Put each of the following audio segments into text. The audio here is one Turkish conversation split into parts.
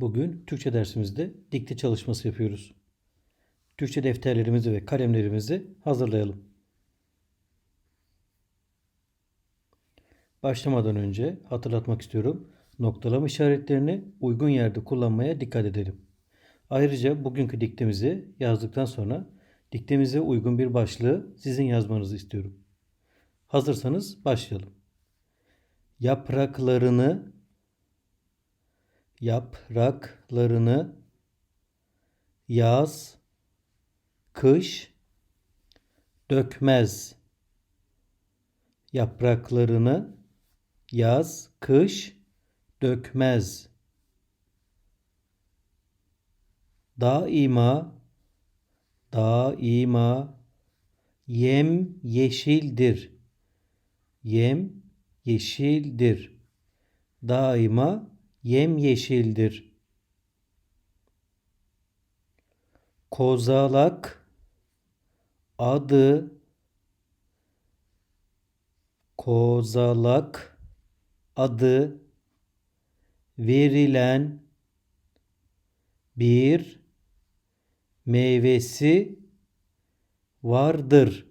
Bugün Türkçe dersimizde dikte çalışması yapıyoruz. Türkçe defterlerimizi ve kalemlerimizi hazırlayalım. Başlamadan önce hatırlatmak istiyorum. Noktalama işaretlerini uygun yerde kullanmaya dikkat edelim. Ayrıca bugünkü diktemizi yazdıktan sonra diktemize uygun bir başlığı sizin yazmanızı istiyorum. Hazırsanız başlayalım. Yapraklarını yapraklarını yaz kış dökmez. Yapraklarını yaz kış dökmez. Daima daima yem yeşildir. Yem yeşildir. Daima yemyeşildir. Kozalak adı kozalak adı verilen bir meyvesi vardır.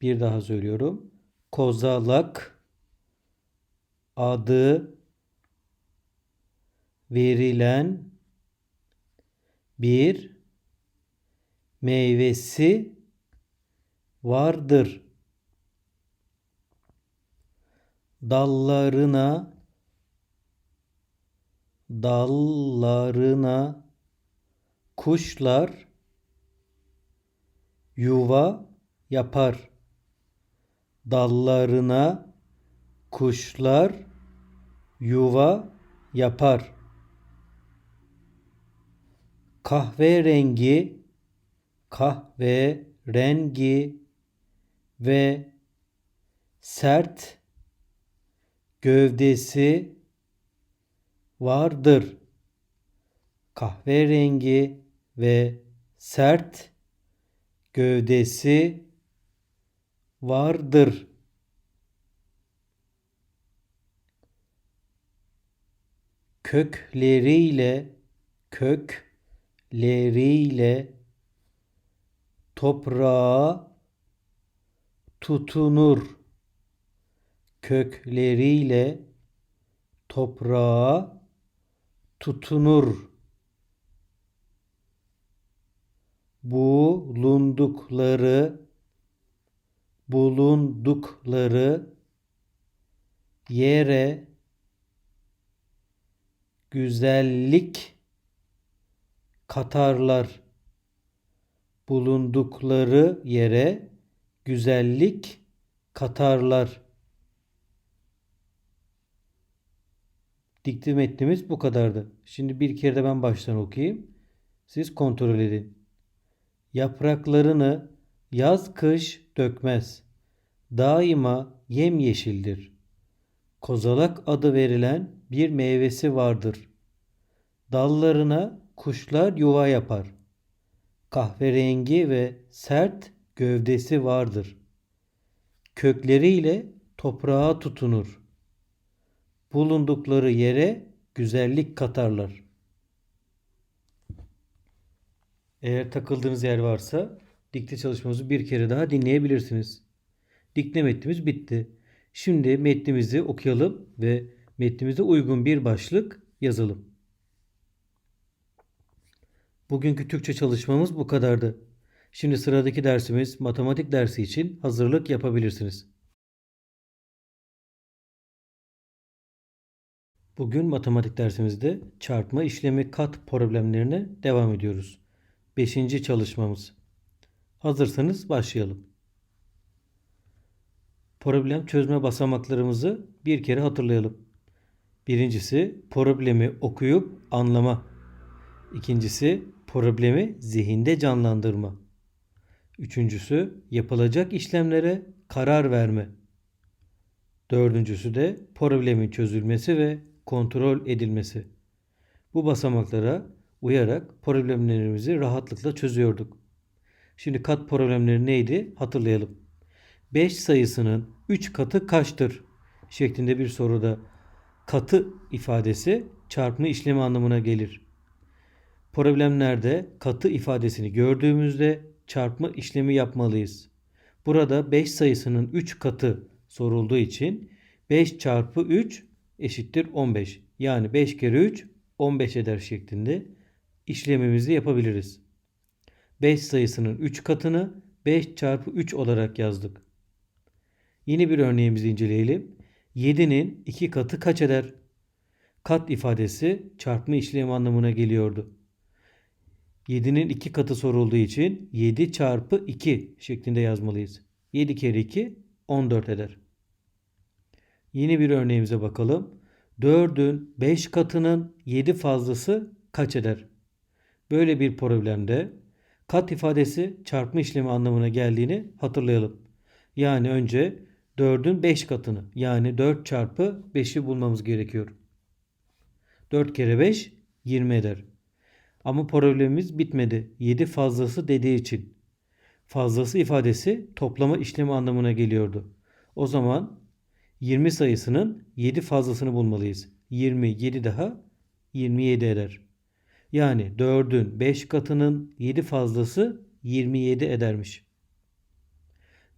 Bir daha söylüyorum. Kozalak adı verilen bir meyvesi vardır. Dallarına dallarına kuşlar yuva yapar. Dallarına kuşlar yuva yapar. Kahverengi kahve rengi ve sert gövdesi vardır. Kahverengi ve sert gövdesi vardır. Kökleriyle kökleriyle toprağa tutunur. Kökleriyle toprağa tutunur. Bulundukları bulundukları yere güzellik katarlar. Bulundukları yere güzellik katarlar. Dikti metnimiz bu kadardı. Şimdi bir kere de ben baştan okuyayım. Siz kontrol edin. Yapraklarını yaz kış dökmez. Daima yemyeşildir. Kozalak adı verilen bir meyvesi vardır. Dallarına kuşlar yuva yapar. Kahverengi ve sert gövdesi vardır. Kökleriyle toprağa tutunur. Bulundukları yere güzellik katarlar. Eğer takıldığınız yer varsa dikte çalışmamızı bir kere daha dinleyebilirsiniz. Dikte metnimiz bitti. Şimdi metnimizi okuyalım ve metnimize uygun bir başlık yazalım. Bugünkü Türkçe çalışmamız bu kadardı. Şimdi sıradaki dersimiz matematik dersi için hazırlık yapabilirsiniz. Bugün matematik dersimizde çarpma işlemi kat problemlerine devam ediyoruz. Beşinci çalışmamız. Hazırsanız başlayalım problem çözme basamaklarımızı bir kere hatırlayalım. Birincisi problemi okuyup anlama. İkincisi problemi zihinde canlandırma. Üçüncüsü yapılacak işlemlere karar verme. Dördüncüsü de problemin çözülmesi ve kontrol edilmesi. Bu basamaklara uyarak problemlerimizi rahatlıkla çözüyorduk. Şimdi kat problemleri neydi? Hatırlayalım. 5 sayısının 3 katı kaçtır? şeklinde bir soruda katı ifadesi çarpma işlemi anlamına gelir. Problemlerde katı ifadesini gördüğümüzde çarpma işlemi yapmalıyız. Burada 5 sayısının 3 katı sorulduğu için 5 çarpı 3 eşittir 15. Yani 5 kere 3 15 eder şeklinde işlemimizi yapabiliriz. 5 sayısının 3 katını 5 çarpı 3 olarak yazdık. Yeni bir örneğimizi inceleyelim. 7'nin 2 katı kaç eder? Kat ifadesi çarpma işlemi anlamına geliyordu. 7'nin 2 katı sorulduğu için 7 çarpı 2 şeklinde yazmalıyız. 7 kere 2 14 eder. Yeni bir örneğimize bakalım. 4'ün 5 katının 7 fazlası kaç eder? Böyle bir problemde kat ifadesi çarpma işlemi anlamına geldiğini hatırlayalım. Yani önce 4'ün 5 katını yani 4 çarpı 5'i bulmamız gerekiyor. 4 kere 5 20 eder. Ama problemimiz bitmedi. 7 fazlası dediği için. Fazlası ifadesi toplama işlemi anlamına geliyordu. O zaman 20 sayısının 7 fazlasını bulmalıyız. 20 7 daha 27 eder. Yani 4'ün 5 katının 7 fazlası 27 edermiş.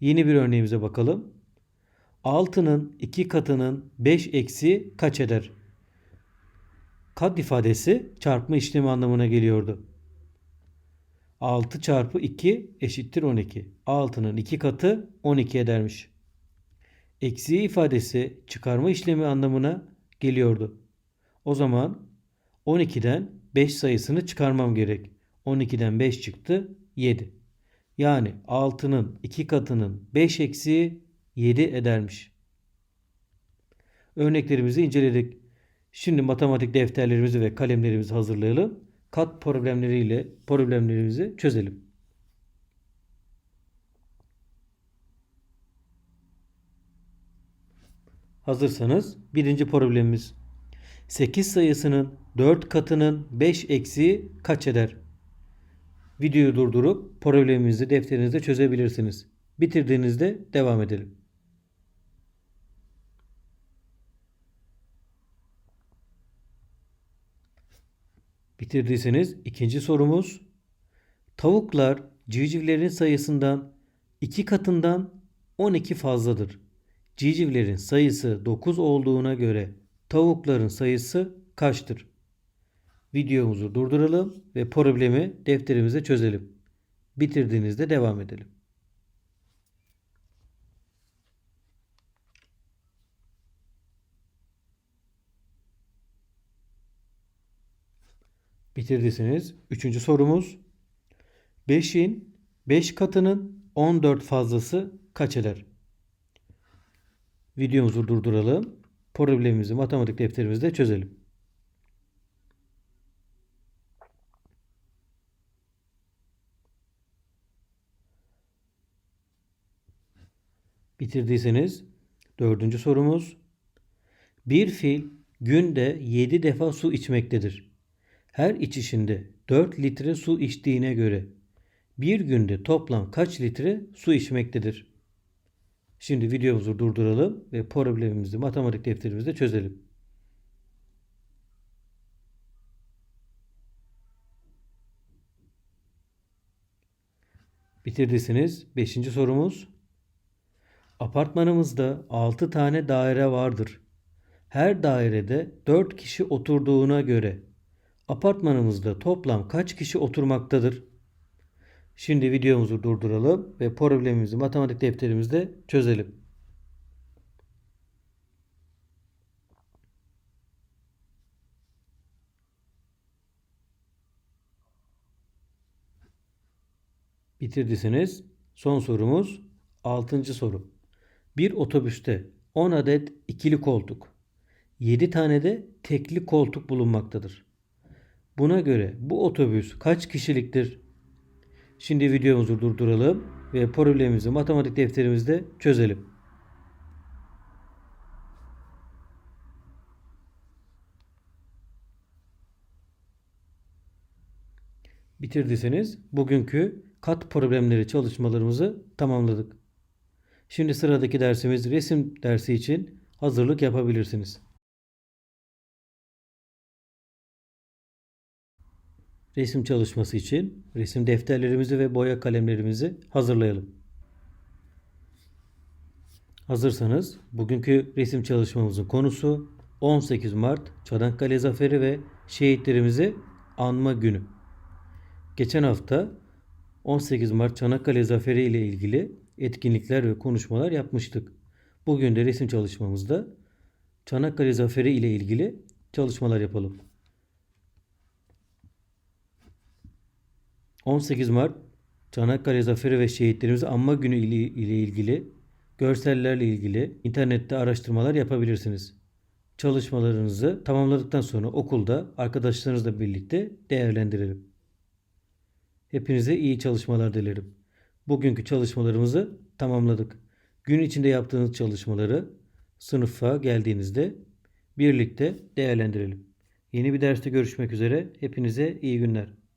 Yeni bir örneğimize bakalım. 6'nın 2 katının 5 eksi kaç eder? Kat ifadesi çarpma işlemi anlamına geliyordu. 6 çarpı 2 eşittir 12. 6'nın 2 katı 12 edermiş. Eksi ifadesi çıkarma işlemi anlamına geliyordu. O zaman 12'den 5 sayısını çıkarmam gerek. 12'den 5 çıktı 7. Yani 6'nın 2 katının 5 eksiği 7 edermiş. Örneklerimizi inceledik. Şimdi matematik defterlerimizi ve kalemlerimizi hazırlayalım. Kat problemleriyle problemlerimizi çözelim. Hazırsanız birinci problemimiz. 8 sayısının 4 katının 5 eksiği kaç eder? Videoyu durdurup problemimizi defterinizde çözebilirsiniz. Bitirdiğinizde devam edelim. Bitirdiyseniz ikinci sorumuz. Tavuklar civcivlerin sayısından 2 katından 12 fazladır. Civcivlerin sayısı 9 olduğuna göre tavukların sayısı kaçtır? Videomuzu durduralım ve problemi defterimize çözelim. Bitirdiğinizde devam edelim. Bitirdiyseniz üçüncü sorumuz. 5'in 5 katının 14 fazlası kaç eder? Videomuzu durduralım. Problemimizi matematik defterimizde çözelim. Bitirdiyseniz dördüncü sorumuz. Bir fil günde 7 defa su içmektedir. Her içişinde 4 litre su içtiğine göre bir günde toplam kaç litre su içmektedir? Şimdi videomuzu durduralım ve problemimizi matematik defterimizde çözelim. Bitirdiyseniz 5. sorumuz. Apartmanımızda 6 tane daire vardır. Her dairede 4 kişi oturduğuna göre apartmanımızda toplam kaç kişi oturmaktadır? Şimdi videomuzu durduralım ve problemimizi matematik defterimizde çözelim. Bitirdiyseniz son sorumuz 6. soru. Bir otobüste 10 adet ikili koltuk, 7 tane de tekli koltuk bulunmaktadır. Buna göre bu otobüs kaç kişiliktir? Şimdi videomuzu durduralım ve problemimizi matematik defterimizde çözelim. Bitirdiyseniz bugünkü kat problemleri çalışmalarımızı tamamladık. Şimdi sıradaki dersimiz resim dersi için hazırlık yapabilirsiniz. Resim çalışması için resim defterlerimizi ve boya kalemlerimizi hazırlayalım. Hazırsanız bugünkü resim çalışmamızın konusu 18 Mart Çanakkale Zaferi ve şehitlerimizi anma günü. Geçen hafta 18 Mart Çanakkale Zaferi ile ilgili etkinlikler ve konuşmalar yapmıştık. Bugün de resim çalışmamızda Çanakkale Zaferi ile ilgili çalışmalar yapalım. 18 Mart Çanakkale Zaferi ve Şehitlerimizi Anma Günü ile ilgili görsellerle ilgili internette araştırmalar yapabilirsiniz. Çalışmalarınızı tamamladıktan sonra okulda arkadaşlarınızla birlikte değerlendirelim. Hepinize iyi çalışmalar dilerim. Bugünkü çalışmalarımızı tamamladık. Gün içinde yaptığınız çalışmaları sınıfa geldiğinizde birlikte değerlendirelim. Yeni bir derste görüşmek üzere. Hepinize iyi günler.